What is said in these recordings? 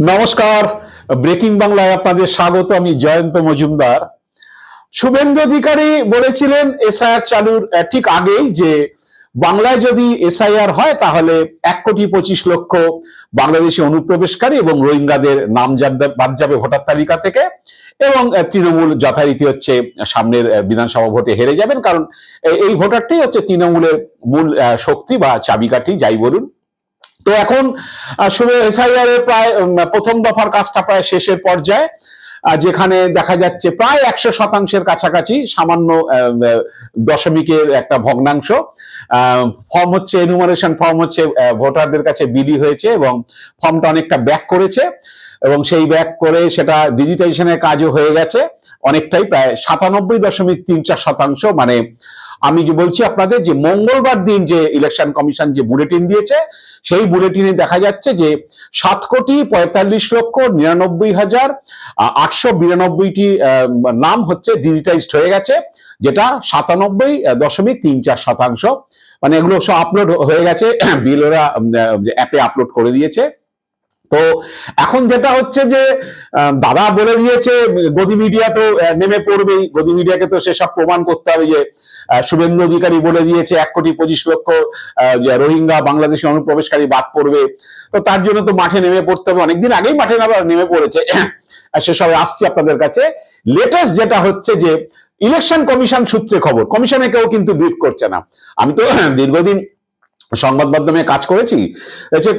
নমস্কার। ব্রেকিং বাংলায় আপনাদের স্বাগত, আমি জয়ন্ত মজুমদার। শুভেন্দু অধিকারী বলেছিলেন, এসআইআর চালুর ঠিক আগেই যে বাংলায় যদি এসআইআর হয়, তাহলে এক কোটি পঁচিশ লক্ষ বাংলাদেশি অনুপ্রবেশকারী এবং রোহিঙ্গাদের নাম বাদ যাবে ভোটার তালিকা থেকে এবং তৃণমূল যথারীতি হচ্ছে সামনের বিধানসভা ভোটে হেরে যাবেন। কারণ, এই ভোটারটাই হচ্ছে তৃণমূলের মূল শক্তি বা চাবিকাঠি, যাই বলুন। তো এখন শুভ প্রায় প্রথম দফার কাজটা প্রায় শেষের পর্যায়ে যেখানে দেখা যাচ্ছে প্রায় একশো শতাংশের কাছাকাছি সামান্য দশমিকের একটা ভগ্নাংশ। ফর্ম হচ্ছে এনুমারেশন ফর্ম হচ্ছে ভোটারদের কাছে বিলি হয়েছে এবং ফর্মটা অনেকটা ব্যাক করেছে। এবং সেই ব্যাক করে সেটা ডিজিটাইজেশনের কাজও হয়ে গেছে। অনেকটাই প্রায় সাতানব্বই দশমিক তিন চার শতাংশ। মানে আমি যে বলছি আপনাদের যে মঙ্গলবার দিন যে ইলেকশন কমিশন যে বুলেটিন দিয়েছে, সেই বুলেটিনে দেখা যাচ্ছে যে সাত কোটি পঁয়তাল্লিশ লক্ষ নিরানব্বই হাজার আটশো বিরানব্বইটি নাম হচ্ছে ডিজিটাইজড হয়ে গেছে, যেটা সাতানব্বই দশমিক তিন চার শতাংশ। মানে এগুলো সব আপলোড হয়ে গেছে। বিএলওরা অ্যাপে আপলোড করে দিয়েছে। তো এখন যেটা হচ্ছে যে দাদা বলে দিয়েছে, গদি মিডিয়া তো নেমে পড়বেই। গদি মিডিয়াকে তো সেসব প্রমাণ করতে হবে যে শুভেন্দু অধিকারী বলে দিয়েছে, এক কোটি পঁচিশ লক্ষ রোহিঙ্গা বাংলাদেশি অনুপ্রবেশকারী বাদ পড়বে। তো তার জন্য তো মাঠে নেমে পড়তে হবে। অনেকদিন আগেই মাঠে নামা পড়েছে। সেসব আসছি আপনাদের কাছে। লেটেস্ট যেটা হচ্ছে যে ইলেকশন কমিশন সূত্রে খবর। কমিশনে কেউ কিন্তু ব্রিফ করছে না। আমি তো, দীর্ঘদিন সংবাদ মাধ্যমে কাজ করেছি।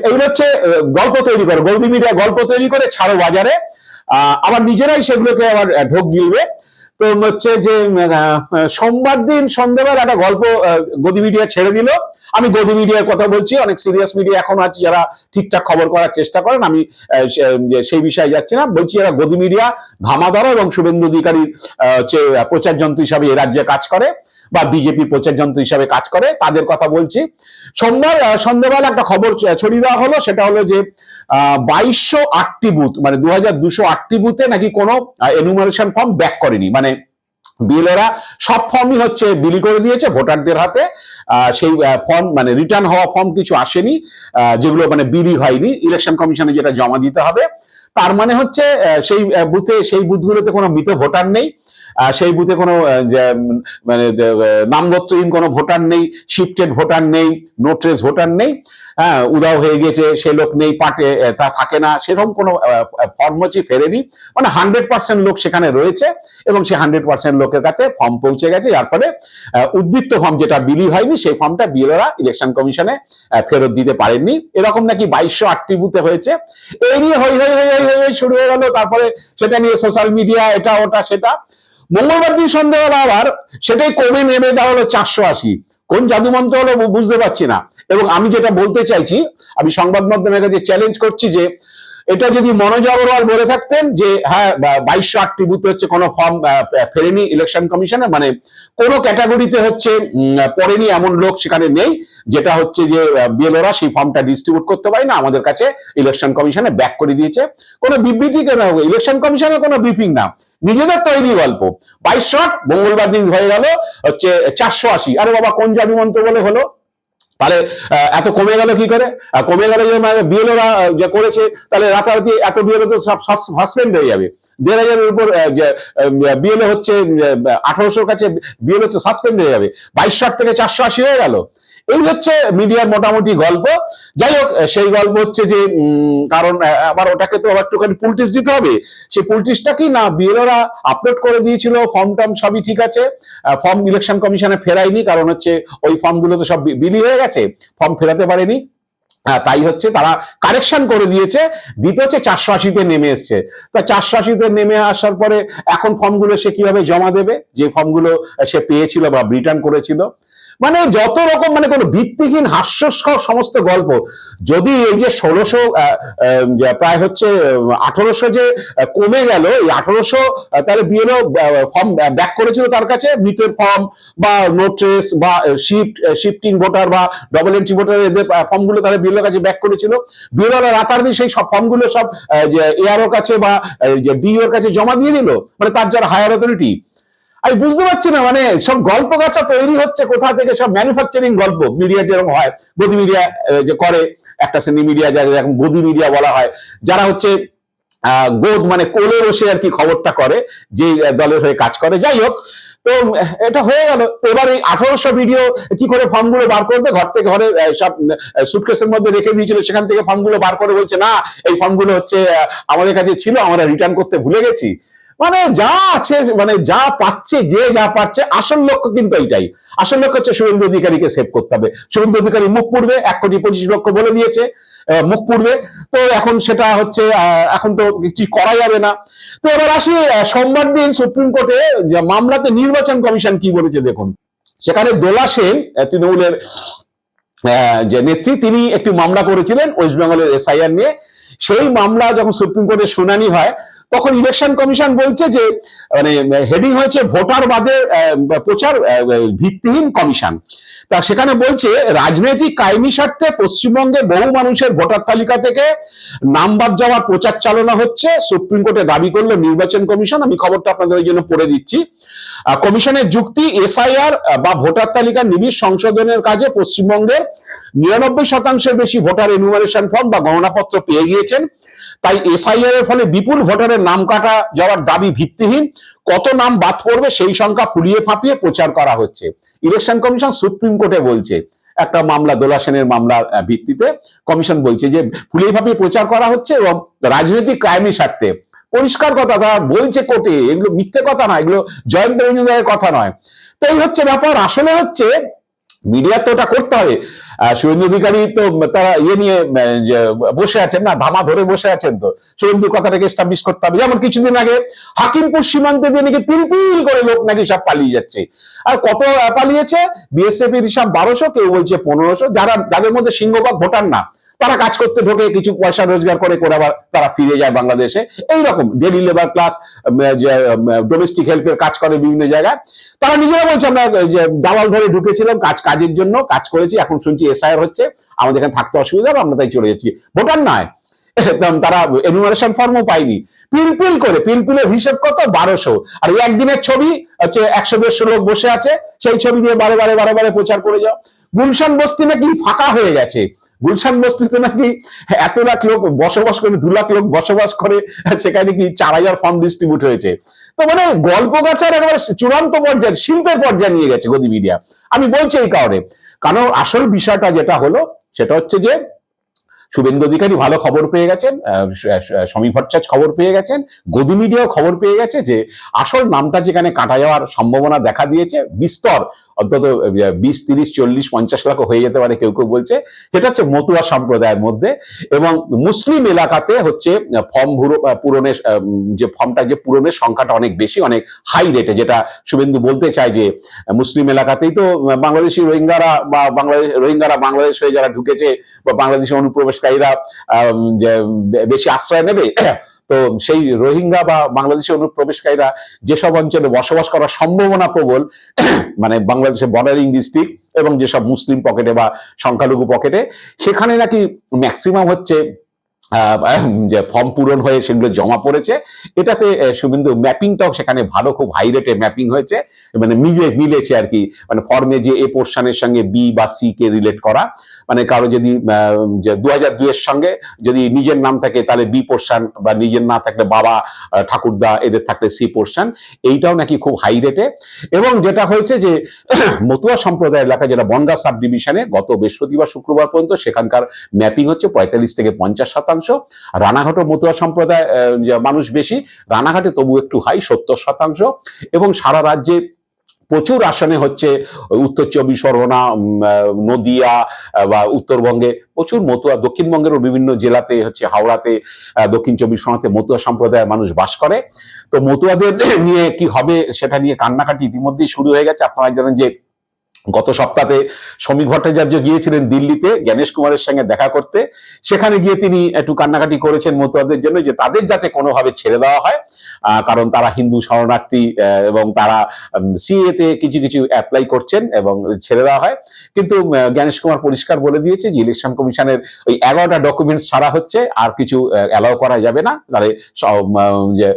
এগুলো হচ্ছে গল্প তৈরি করে গৌরী মিডিয়া গল্প তৈরি করে ছাড়ো বাজারে। আবার নিজেরাই সেগুলোকে আবার ঢোক গিলবে। তো হচ্ছে যে সোমবার দিন সন্ধ্যেবেলা একটা গল্প গদি মিডিয়া ছেড়ে দিল। আমি গদি মিডিয়ার কথা বলছি, অনেক সিরিয়াস মিডিয়া এখন আছে, যারা ঠিকঠাক খবর করার চেষ্টা করেন, আমি সেই বিষয়ে যাচ্ছি না। বলছি এরা গদি মিডিয়া ধামাধরা এবং শুভেন্দু অধিকারীর হচ্ছে, প্রচার যন্ত্র হিসাবে এ রাজ্যে কাজ করে। বা বিজেপির প্রচার যন্ত্র হিসাবে কাজ করে তাদের কথা বলছি। আহ, সন্ধ্যাবেলা একটা খবর ছড়িয়ে দেওয়া হলো সেটা হলো যে বাইশশো আটটি বুথ মানে দু হাজার দুশো আটটি বুথে নাকি কোনো এনুমারেশন ফর্ম ব্যাক করেনি। মানে বিএলওরা সব ফর্মই হচ্ছে বিলি করে দিয়েছে ভোটারদের হাতে। সেই ফর্ম মানে রিটার্ন হওয়া ফর্ম কিছু আসেনি যেগুলো মানে বিলি হয়নি। ইলেকশন কমিশনে যেটা জমা দিতে হবে। তার মানে হচ্ছে সেই বুথে সেই বুথগুলোতে কোনো মৃত ভোটার নেই। সেই বুথে কোনো মানে আহ, কোনো ভোটার নেই শিফটেড ভোটার নেই নো ট্রেস ভোটার নেই হ্যাঁ উদাও হয়ে গেছে সে লোক নেই পাটে তা থাকে না সেরকম কোনো ফর্ম হচ্ছে ফেরেনি। মানে হান্ড্রেড পার্সেন্ট লোক সেখানে রয়েছে এবং সেই হান্ড্রেড পার্সেন্ট লোকের কাছে ফর্ম পৌঁছে গেছে যার ফলে উদ্বৃত্ত ফর্ম যেটা বিলি হয়নি সেই ফর্মটা বিএলওরা ইলেকশন কমিশনে ফেরত দিতে পারেননি। এরকম নাকি বাইশশো আটটি বুথে হয়েছে। এই নিয়ে হই হই হই হই হই শুরু হয়ে গেল। তারপরে সেটা নিয়ে সোশ্যাল মিডিয়া এটা ওটা সেটা। মঙ্গলবার দিন সন্ধ্যাবেলা আবার, সেটাই কমে নেমে দেওয়া হলো চারশো আশি। কোন জাদুমন্ত্র হলো বুঝতে পারছি না। এবং আমি যেটা বলতে চাইছি, আমি সংবাদ মাধ্যমের কাছে চ্যালেঞ্জ করছি যে এটা যদি মনোজ আগরওয়াল বলে থাকতেন যে হ্যাঁ বাইশশো আটটি বুথে হচ্ছে কোনো ফর্ম ফেরেনি ইলেকশন কমিশনে মানে কোন ক্যাটাগরিতে হচ্ছে পড়েনি এমন লোক সেখানে নেই, যেটা হচ্ছে যে বিএলওরা সেই ফর্মটা ডিস্ট্রিবিউট করতে পারে না আমাদের কাছে ইলেকশন কমিশনে ব্যাক করে দিয়েছে। কোনো বিবৃতি কেন ইলেকশন কমিশনের কোনো ব্রিফিং না। নিজেদের তৈরি গল্প। বাইশ শট মঙ্গলবার দিন হয়ে গেল, হচ্ছে চারশো আশি। আরে বাবা, কোন জাদুমন্ত্র বলে হলো? তাহলে এত কমে গেল কি করে? কমে গেলে যে বিএলওরা যে করেছে, তাহলে রাতারাতি এত বিএলও তো সব সাসপেন্ড হয়ে যাবে। দেড় হাজারের উপর বিএলও হচ্ছে আঠারোশোর কাছে বিএল হচ্ছে সাসপেন্ড হয়ে যাবে। বাইশ শট থেকে চারশো আশি হয়ে গেল। এই হচ্ছে মিডিয়ার মোটামুটি গল্প। যাই হোক সেই গল্প হচ্ছে যে কারণ আবার ওটাকে তো আবার একটুখানি পুলটিস দিতে হবে। সেই পুলটিসটা কি? না বিএলওরা আপলোড করে দিয়েছিল ফর্ম টর্ম সবই ঠিক আছে। ফর্ম ইলেকশন কমিশনে ফেরায়নি, কারণ হচ্ছে ওই ফর্মগুলো তো সব বিলি হয়ে গেছে। ফর্ম ফেরাতে পারেনি। তাই হচ্ছে তারা কারেকশন করে দিয়েছে দিতে হচ্ছে চারশো আশিতে নেমে এসছে। তা চারশো আশিতে নেমে আসার পরে এখন ফর্মগুলো সে কীভাবে জমা দেবে? যে ফর্মগুলো সে পেয়েছিল বা রিটার্ন করেছিল। মানে যত রকম মানে কোনো ভিত্তিহীন হাস্যস্কর সমস্ত গল্প যদি এই যে ষোলোশো প্রায় হচ্ছে আঠারোশো যে কমে গেল এই আঠারোশো তাহলে বিএলও ফর্ম ব্যাক করেছিল তার কাছে মৃতের ফর্ম বা নোট্রেস বা শিফট শিফটিং ভোটার বা ডবল এন্ট্রি ভোটার এদের ফর্মগুলো তাহলে বিএলওর কাছে ব্যাক করেছিল। বিএলও রাতারাতি সেই সব ফর্মগুলো সব আহ, যে এআরও কাছে বা ডিওর কাছে জমা দিয়ে দিল মানে তার যারা হায়ার অথরিটি আমি বুঝতে পারছি না মানে সব গল্প গাছা তৈরি হচ্ছে কোথা থেকে সব ম্যানুফ্যাকচারিং গল্প মিডিয়া যেরকম হয় গদি মিডিয়া যে করে একটা শ্রেণি মিডিয়া যাদের এখন গদি মিডিয়া বলা হয় যারা হচ্ছে গোদ মানে কোলে বসে আর কি খবরটা করে যে দলের হয়ে কাজ করে যাই হোক তো এটা হয়ে গেল এবার এই আঠারোশো ভিডিও কি করে ফর্মগুলো বার করবে ঘর থেকে ঘরে সব সুটকেসের মধ্যে রেখে দিয়েছিল সেখান থেকে ফর্মগুলো বার করে বলছে না এই ফর্মগুলো হচ্ছে আহ, আমাদের কাছে ছিল আমরা রিটার্ন করতে ভুলে গেছি। মানে যা আছে মানে যা পাচ্ছে, যে যা পাচ্ছে আসল লক্ষ্য কিন্তু এইটাই। আসল লক্ষ্য হচ্ছে শুভেন্দু অধিকারীকে সেভ করতে হবে। শুভেন্দু অধিকারী মুখ পূর্বে এক কোটি পঁচিশ লক্ষ বলে দিয়েছে মুখ পূর্বে তো এখন সেটা হচ্ছে এখন তো কিছু করা যাবে না। তো এবার আসি সোমবার দিন সুপ্রিম কোর্টে মামলাতে নির্বাচন কমিশন কি বলেছে দেখুন। সেখানে দোলা সেন তৃণমূলের যে নেত্রী, তিনি একটি মামলা করেছিলেন ওয়েস্ট বেঙ্গলের এসআইআর নিয়ে। সেই মামলা যখন সুপ্রিম কোর্টে শুনানি হয় তখন ইলেকশন কমিশন বলছে যে মানে হেডিং হয়েছে ভোটার বাদে প্রচার ভিত্তিহীন কমিশন তা সেখানে বলছে, রাজনৈতিক কায়েমি স্বার্থে পশ্চিমবঙ্গে বহু মানুষের ভোটার তালিকা থেকে নাম বাদ যাওয়ার প্রচার চালনা হচ্ছে। সুপ্রিম কোর্টে দাবি করল নির্বাচন কমিশন আমি খবরটা আপনাদের জন্য পড়ে দিচ্ছি। কমিশনের যুক্তি, এসআইআর বা ভোটার তালিকা নিবিড় সংশোধনের কাজে পশ্চিমবঙ্গের নিরানব্বই শতাংশের বেশি ভোটার এনুমারেশন ফর্ম বা গণনাপত্র পেয়ে গিয়েছেন। তাই এসআইআর এর ফলে বিপুল ভোটারের নাম কাটা যাওয়ার দাবি ভিত্তিহীন, কত নাম বাদ পড়বে সেই সংখ্যা ফুলিয়ে ফাঁপিয়ে প্রচার করা হচ্ছে। ইলেকশন কমিশন সুপ্রিম কোর্টে বলছে, একটা মামলা, দোলা সেনের মামলার ভিত্তিতে কমিশন বলছে যে ফুলিয়ে ফাঁপিয়ে প্রচার করা হচ্ছে এবং রাজনৈতিক কায়েমি স্বার্থে। পরিষ্কার কথা, তারা বলছে কোর্টে, এগুলো মিথ্যে কথা নয় এগুলো জয়ন্ত মজুমদারের কথা নয়। তো এই হচ্ছে ব্যাপার। আসলে হচ্ছে মিডিয়া তো ওটা করতে হবে। সুরেন্দ্র অধিকারী তো তারা ইয়ে নিয়ে বসে আছেন না, ধামা ধরে বসে আছেন তো। শুভেন্দুর কথাটাকে এস্টাবলিশ করতে হবে। যেমন কিছুদিন আগে হাকিমপুর সীমান্তে দিয়ে নাকি পিলপিল করে লোক নাকি সব পালিয়ে যাচ্ছে। আর কত পালিয়েছে? বিএসএফ এর হিসাব বারোশো, কেউ বলছে পনেরোশো। যারা, যাদের মধ্যে সিংহভাগ ভোটার না তারা কাজ করতে ঢোকে, কিছু পয়সা রোজগার করে করে আবার তারা ফিরে যায় বাংলাদেশে। এইরকম ডেলি লেবার ক্লাস ডোমেস্টিক হেল্পের কাজ করে বিভিন্ন জায়গায়। তারা নিজেরা বলছে, আমরা যে, দালাল ধরে ঢুকেছিলাম, কাজ, কাজের জন্য কাজ করেছি, এখন শুনছি এসআইআর হচ্ছে, আমাদের এখানে থাকতে অসুবিধা হবে, আমরা তাই চলে যাচ্ছি। ভোটার নয় তারা এনুমারেশন ফর্মও পাইনি পিলপিল করে পিলপিলের হিসেব কত? বারোশো। আর একদিনের ছবি, হচ্ছে একশো দেড়শো লোক বসে আছে, সেই ছবি দিয়ে বারে বারে বারে বারে প্রচার করে যাও। গুলশান বস্তি নাকি ফাঁকা হয়ে গেছে। গুলশান বস্তিতে নাকি এত লাখ লোক বসবাস করে, দু লাখ লোক বসবাস করে, সেখানে কি চার হাজার ফর্ম ডিস্ট্রিবিউট হয়েছে? তো মানে গল্প গাছার একেবারে চূড়ান্ত পর্যায়ে শিল্পের পর্যায়ে নিয়ে গেছে গদি মিডিয়া আমি বলছি এই কারণে। কারণ আসল বিষয়টা যেটা হলো, সেটা হচ্ছে যে শুভেন্দু অধিকারী ভালো খবর পেয়ে গেছেন আহ, স- স- খবর পেয়ে গেছেন গদি মিডিয়াও খবর পেয়ে গেছে যে আসল নামটা যেখানে কাটা যাওয়ার সম্ভাবনা দেখা দিয়েছে বিস্তর অন্তত বিশ তিরিশ চল্লিশ পঞ্চাশ লাখ হয়ে যেতে পারে কেউ কেউ বলছে সেটা হচ্ছে মতুয়া সম্প্রদায়ের মধ্যে এবং মুসলিম এলাকাতে হচ্ছে ফর্ম পূরণের যে ফর্মটা যে পূরণের সংখ্যাটা অনেক বেশি অনেক হাই রেটে যেটা শুভেন্দু বলতে চায় যে মুসলিম এলাকাতেই তো বাংলাদেশি রোহিঙ্গারা বা বাংলাদেশ রোহিঙ্গারা বাংলাদেশ হয়ে যারা ঢুকেছে বাংলাদেশি অনুপ্রবেশকারীরা যে বেশি আশ্রয় নেবে, তো সেই রোহিঙ্গা বা বাংলাদেশি অনুপ্রবেশকারীরা যেসব অঞ্চলে বসবাস করার সম্ভাবনা প্রবল মানে বাংলাদেশের বর্ডারিং ডিস্ট্রিক্ট এবং যেসব মুসলিম পকেটে বা সংখ্যালঘু পকেটে, সেখানে নাকি ম্যাক্সিমাম হচ্ছে ফর্ম পূরণ হয়ে সেগুলো জমা পড়েছে। এটাতে শুভেন্দু ম্যাপিংটাও সেখানে ভালো, খুব হাই রেটে ম্যাপিং হয়েছে। মানে মিলে, মিলেছে আর কি। মানে ফর্মে যে এ পোর্শনের সঙ্গে বি বা সি কে রিলেট করা। মানে কারও যদি দু হাজার দুইয়ের সঙ্গে যদি নিজের নাম থাকে, তাহলে বি পোর্শন বা নিজের না থাকলে বাবা ঠাকুরদা, এদের থাকলে সি পোর্শন এইটাও নাকি খুব হাই রেটে এবং যেটা হয়েছে যে, মতুয়া সম্প্রদায় এলাকা যেটা বনগা সাব ডিভিশনে গত বৃহস্পতিবার, শুক্রবার পর্যন্ত সেখানকার ম্যাপিং হচ্ছে পঁয়তাল্লিশ থেকে পঞ্চাশ শতাংশ। রানাঘাটও মতুয়া সম্প্রদায় মানুষ বেশি, রানাঘাটে তবু একটু হাই, সত্তর শতাংশ। এবং সারা রাজ্যে প্রচুর আসনে হচ্ছে, উত্তর চব্বিশ পরগনা নদিয়া বা উত্তরবঙ্গে প্রচুর মতুয়া, দক্ষিণবঙ্গেরও বিভিন্ন জেলাতে হচ্ছে, হাওড়াতে দক্ষিণ চব্বিশ পরগনাতে মতুয়া সম্প্রদায়ের মানুষ বাস করে। তো মতুয়াদের নিয়ে কি হবে সেটা নিয়ে কান্নাকাটি ইতিমধ্যেই শুরু হয়ে গেছে। আপনারা জানেন যে গত সপ্তাহে শ্রমিক ভট্টাচার্য গিয়েছিলেন দিল্লিতে জ্ঞানেশ কুমারের সঙ্গে দেখা করতে। সেখানে গিয়ে তিনি একটু কান্নাকাটি করেছেন মতুয়াদের জন্য যে তাদের যাতে কোনোভাবে ছেড়ে দেওয়া হয় কারণ তারা হিন্দু শরণার্থী এবং তারা সিএ তে কিছু কিছু অ্যাপ্লাই করছেন এবং ছেড়ে দেওয়া হয়। কিন্তু জ্ঞানেশ কুমার পরিষ্কার বলে দিয়েছে যে ইলেকশন কমিশনের ওই এগারোটা ডকুমেন্টস ছাড়া হচ্ছে, আর কিছু অ্যালাউ করা যাবে না। তাহলে যে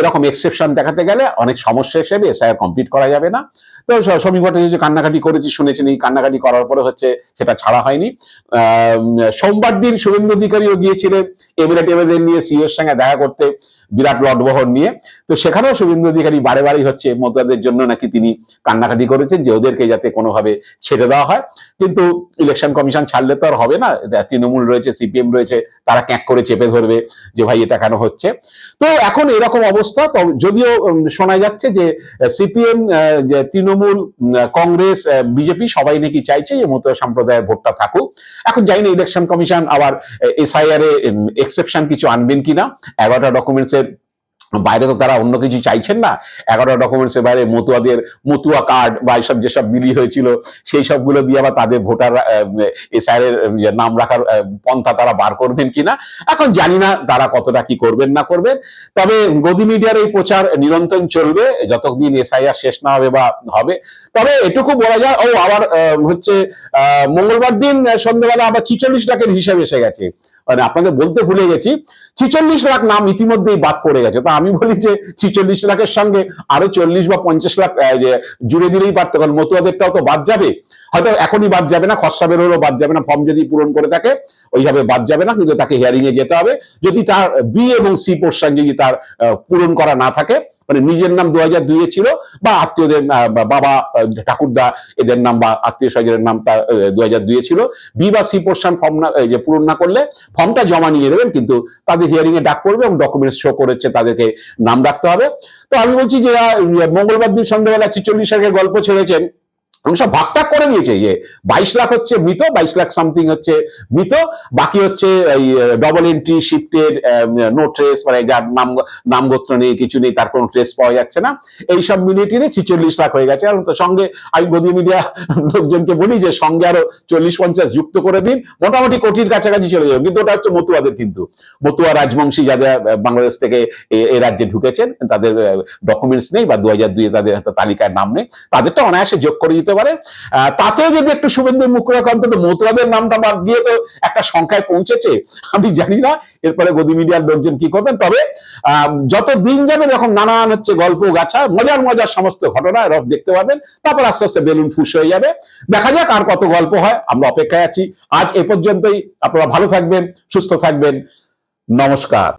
এরকম এক্সেপশন দেখাতে গেলে অনেক সমস্যা হিসেবে এসআইআর কমপ্লিট করা যাবে না। তো শ্রমিক ভট্টাচার্য কান্নাকাটি করেছি, শুনেছেন, এই কান্নাকাটি করার পরে হচ্ছে সেটা ছাড়া হয়নি। সোমবার দিন শুভেন্দু অধিকারীও গিয়েছিলেন এমএলএ টেমএলএ নিয়ে সিওর সঙ্গে দেখা করতে। বিরাট লটবহর নিয়ে। তো সেখানেও শুভেন্দু অধিকারী বারে বারেই হচ্ছে মতুয়াদের জন্য নাকি তিনি কান্নাকাটি করেছেন যে ওদেরকে যাতে কোনোভাবে ছেড়ে দেওয়া হয়। কিন্তু ইলেকশন কমিশন ছাড়লে তো আর হবে না। তৃণমূল রয়েছে সিপিএম রয়েছে, তারা ক্যাঁক করে চেপে ধরবে যে ভাই এটা কেন হচ্ছে। তো এখন এরকম অবস্থা। যদিও শোনা যাচ্ছে যে সিপিএম তৃণমূল কংগ্রেস বিজেপি সবাই নাকি চাইছে যে মতো সম্প্রদায়ের ভোটটা থাকুক। এখন জানি না ইলেকশন কমিশন আবার এসআইআর এ এক্সেপশন কিছু আনবেন কিনা? এগারোটা ডকুমেন্টস এর বাইরে তো তারা অন্য কিছু চাইছেন না। এগারোটা ডকুমেন্টস এর বাইরে মতুয়াদের, মতুয়া কার্ড বা এইসব যেসব বিলি হয়েছিল, সেই সবগুলো দিয়ে আবার তাদের ভোটার এসআইআর এর নাম রাখার পন্থা তারা বার করবেন কিনা, এখন জানি না তারা কতটা কি করবেন না করবেন। তবে গদি মিডিয়ার এই প্রচার নিরন্তর চলবে, যতদিন এসআইআর শেষ না হবে বা হবে। তবে এটুকু বলা যায়, ও আবার হচ্ছে মঙ্গলবার দিন সন্ধ্যেবেলা আবার ছিচল্লিশ লাখের হিসাব এসে গেছে। মানে আপনাদের বলতে ভুলে গেছি ছিচল্লিশ লাখ নাম ইতিমধ্যেই বাদ পড়ে গেছে। তো আমি বলি যে ছিচল্লিশ লাখের সঙ্গে আরও চল্লিশ বা পঞ্চাশ লাখ জুড়ে দিলেই পারতো কারণ মতুয়াদেরটাও তো বাদ যাবে। হয়তো এখনই বাদ যাবে না, খসড়া বেরোলেও বাদ যাবে না, ফর্ম যদি পূরণ করে থাকে, ওইভাবে বাদ যাবে না, কিন্তু তাকে হিয়ারিং এ যেতে হবে। যদি তার বি এবং সি পোর্শন যদি তার পূরণ করা না থাকে মানে নিজের নাম দু হাজার দুইয়ে ছিল, বা আত্মীয়দের বাবা ঠাকুরদা, এদের নাম বা আত্মীয় স্বজনের নাম তার দু হাজার দুইয়ে ছিল বি বা সি পোর্শন ফর্ম না যে পূরণ না করলে ফর্মটা জমা নিয়ে দেবেন কিন্তু তাদের হিয়ারিং এ ডাক করবে এবং ডকুমেন্টস শো করেছে তাদেরকে নাম রাখতে হবে। তো আমি বলছি যে মঙ্গলবার দিন সন্ধ্যাবেলা ছিচল্লিশ গল্প ছেড়েছেন। আমি সব ভাগটাগ করে দিয়েছে যে বাইশ লাখ হচ্ছে মৃত বাইশ লাখ সামথিং হচ্ছে মৃত বাকি হচ্ছে এই double entry shifted no trace মানে যার নাম নামগোত্র নেই কিছু নেই তার কোনো ট্রেস পাওয়া যাচ্ছে না। এইসব মিলিয়ে টিনে ছিচল্লিশ লাখ হয়ে গেছে। আর তো সঙ্গে আমি গদি মিডিয়া লোকজনকে বলি যে সঙ্গে আরও চল্লিশ পঞ্চাশ যুক্ত করে দিন। মোটামুটি কোটির কাছাকাছি চলে যাবে। কিন্তু ওটা হচ্ছে মতুয়াদের কিন্তু। মতুয়া রাজবংশী আহ, বাংলাদেশ থেকে এ- রাজ্যে ঢুকেছেন তাদের ডকুমেন্টস নেই বা দু হাজার দুইয়ে তাদের তালিকায় নাম নেই। তাদেরটা অনায়াসে যোগ করে দিতে পারে। তাতেও যদি একটু শুভেন্দু মুখরাখ অন্তত মতুয়াদের নামটা বাদ দিয়ে তো একটা সংখ্যায় পৌঁছেছে, আমি জানি না। এরপরে গদি মিডিয়ার লোকজন কি করবেন? তবে যত দিন যাবে যখন নানান হচ্ছে গল্প গাছা, মজার মজার সমস্ত ঘটনা রব দেখতে পাবেন তারপর আস্তে আস্তে বেলুন ফুস হয়ে যাবে। দেখা যাক আর কত গল্প হয়, আমরা অপেক্ষায় আছি। আজ এ পর্যন্তই, আপনারা ভালো থাকবেন, সুস্থ থাকবেন। নমস্কার।